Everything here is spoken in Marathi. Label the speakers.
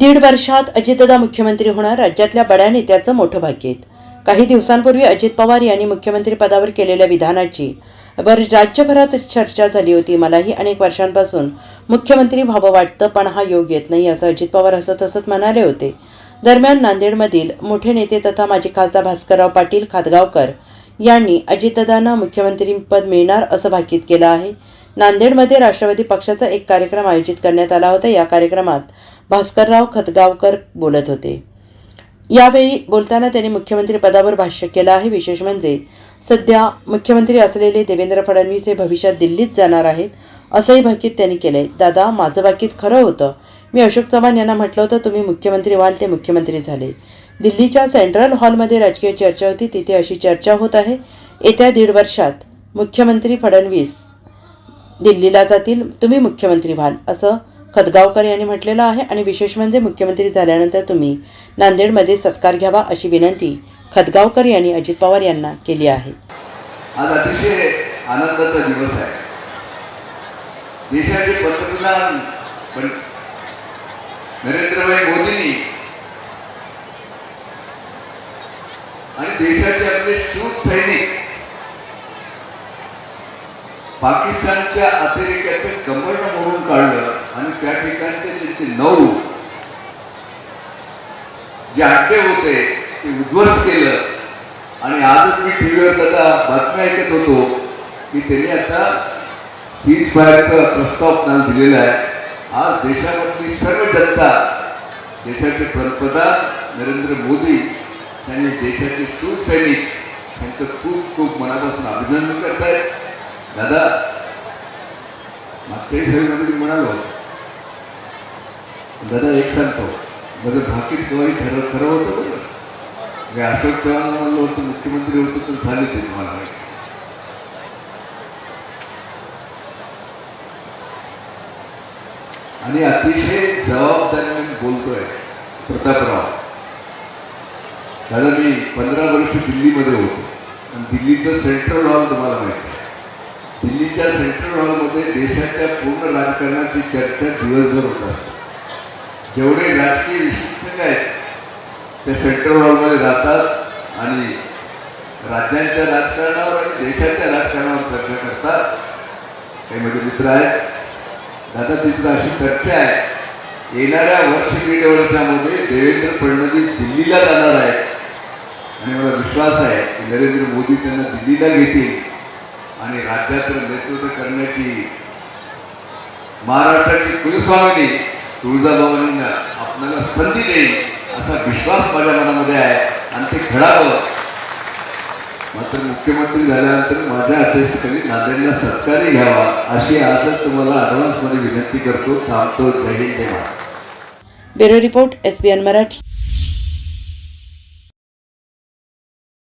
Speaker 1: दीड वर्षात अजितदादा मुख्यमंत्री होणार राज्यातल्या बड्या नेत्याचं मोठं भाग्येत काही दिवसांपूर्वी अजित पवार यांनी मुख्यमंत्री पदावर केलेल्या विधानाची वर राज्यभरात चर्चा झाली होती. मलाही अनेक वर्षांपासून मुख्यमंत्री व्हावं वाटतं पण हा योग येत नाही असं अजित पवार हसत हसत म्हणाले होते. दरम्यान नांदेडमधील मोठे नेते तथा माजी खासदार भास्करराव पाटील खातगावकर यांनी अजितदादांना मुख्यमंत्रीपद मिळणार असं भाकीत केलं आहे. नांदेडमध्ये राष्ट्रवादी पक्षाचा एक कार्यक्रम आयोजित करण्यात आला होता. या कार्यक्रमात भास्करराव खतगावकर बोलत होते. यावेळी बोलताना त्यांनी मुख्यमंत्री पदावर भाष्य केलं आहे. विशेष म्हणजे सध्या मुख्यमंत्री असलेले देवेंद्र फडणवीस हे भविष्यात दिल्लीत जाणार आहेत असंही भाकीत त्यांनी केलंय. दादा माझं भाकीत खरं होतं. मी अशोक चव्हाण यांना म्हटलं होतं तुम्ही मुख्यमंत्री व्हाल ते मुख्यमंत्री झाले. दिल्लीच्या सेंट्रल हॉलमध्ये राजकीय चर्चा होती तिथे अशी चर्चा होत आहे. येत्या दीड वर्षात मुख्यमंत्री फडणवीस दिल्लीला जातील. तुम्ही मुख्यमंत्री व्हाल असं खतगावकर यांनी म्हटलेलं आहे आणि विशेष म्हणजे मुख्यमंत्री झाल्यानंतर तुम्ही नांदेडमध्ये सत्कार घ्यावा अशी विनंती खतगावकर यांनी अजित पवार यांना केली आहे.
Speaker 2: आज अतिशय आनंदाचा दिवस आहे. देशाचे पंतप्रधान नरेंद्रभाई मोदींनी आणि देशाचे आपले सैनिक पाकिस्तानच्या अतिरेक्याचं कमरण मोडून काढलं आणि त्या ठिकाणचे त्यांचे नऊ जे अड्डे होते ते उद्ध्वस्त केलं. आणि आजच मी टीव्हीवर त्याचा बातम्या ऐकत होतो की त्यांनी आता सीज फायरचा प्रस्ताव त्यांना दिलेला आहे. आज देशामधली सर्व जनता देशाचे पंतप्रधान नरेंद्र मोदी त्यांनी देशाचे शूर सैनिक त्यांचं खूप खूप मनापासून अभिनंदन करत आहेत दादा मागच्याही सभेमध्ये मी म्हणालो दादा एक सांगतो माझं भाकीत केव्हाही खरं खरं होतं बरं मी अशोक चव्हाण म्हणलो होतो मुख्यमंत्री होतो तर झाले ते तुम्हाला माहिती. आणि अतिशय जबाबदारीने मी बोलतोय प्रतापराव. दादा मी पंधरा वर्ष दिल्लीमध्ये होतो. आणि दिल्लीचं सेंट्रल हॉल तुम्हाला माहिती दिल्लीच्या सेंट्रल हॉलमध्ये देशाच्या पूर्ण राजकारणाची चर्चा दिवसभर होत असते. जेवढे राजकीय विशिष्ट आहेत ते सेंट्रल हॉलमध्ये जातात आणि राज्यांच्या राजकारणावर आणि देशाच्या राजकारणावर चर्चा करतात. काही माझे मित्र आहेत. दादा तिथं अशी चर्चा आहे. येणाऱ्या वर्ष दीड वर्षामध्ये देवेंद्र फडणवीस दिल्लीला जाणार आहेत. आणि मला विश्वास आहे की नरेंद्र मोदी त्यांना दिल्लीला घेतील. आणि राज्याचं नेतृत्व करण्याची महाराष्ट्राची कुलस्वामिनी तुळजाभवानींना आपल्याला संधी देईल असा विश्वास माझ्या मनामध्ये आहे. आणि ते घडावं मात्र मुख्यमंत्री झाल्यानंतर माझ्या अध्यक्षतेखाली नांदेडला सत्कारही घ्यावा अशी आजच तुम्हाला ॲडव्हान्समध्ये विनंती करतो. थांबतो. जय हिंद जय
Speaker 1: bureau report S B N Marathi.